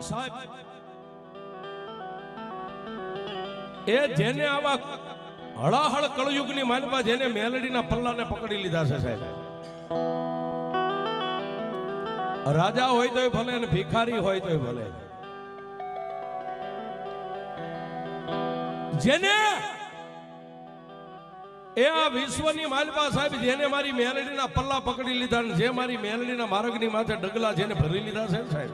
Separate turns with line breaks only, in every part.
સાહેબ, એ જેને આવા હળાહળ કળયુગની માનવા જેને મેલડીના પલ્લાને પકડી લીધા છે સાહેબ. રાજા હોય તોય ભલે અને ભિખારી હોય તોય ભલે. જેને એ આ વિશ્વની માલપા સાહેબ જેને મારી મેલડીના પલ્લા પકડી લીધા ને જે મારી મેલડીના માર્ગની માથે ડગલા જેને ભરી લીધા છે સાહેબ.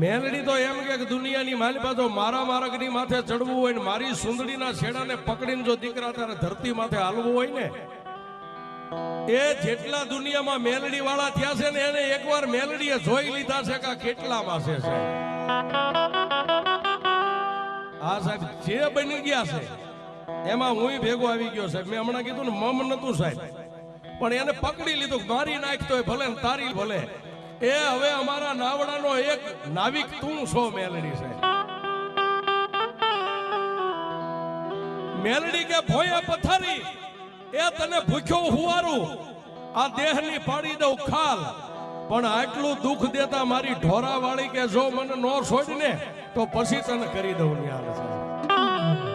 મેલડી તો એમ કે દુનિયાની માલપા જો મારા માર્ગની માથે ચડવું હોય ને મારી સુંદડીના છેડાને પકડીને જો દીકરા તારે ધરતી માથે હાલવું હોય ને, એ જેટલા દુનિયામાં મેલડી વાળા થયા છે ને એને એકવાર મેલડીએ જોઈ લીધા છે કે કેટલા કેટલામાં છે. હા સાહેબ, જે બની ગયા છે, એમાં હું ભેગો આવી ગયો સાહેબ. મેં હમણાં કીધું ને, મમ નતું સાહેબ. પણ એને પકડી લીધું. મારી નાખતો એ ભલે ને તારી ભલે. એ હવે અમારા નાવડાનો એક નાવિક તું છો, મેલડી છે. મેલડી કે, ભોયા પથારી, એ તને ભૂખ્યો હુવારું. આ દેહની પાડી દઉં ખાલ. પણ આટલું દુઃખ દેતા મારી ઢોરા વાળી કે જો મને નો છોડીને તો પછી તને કરી દઉં ન્યાલ સાહેબ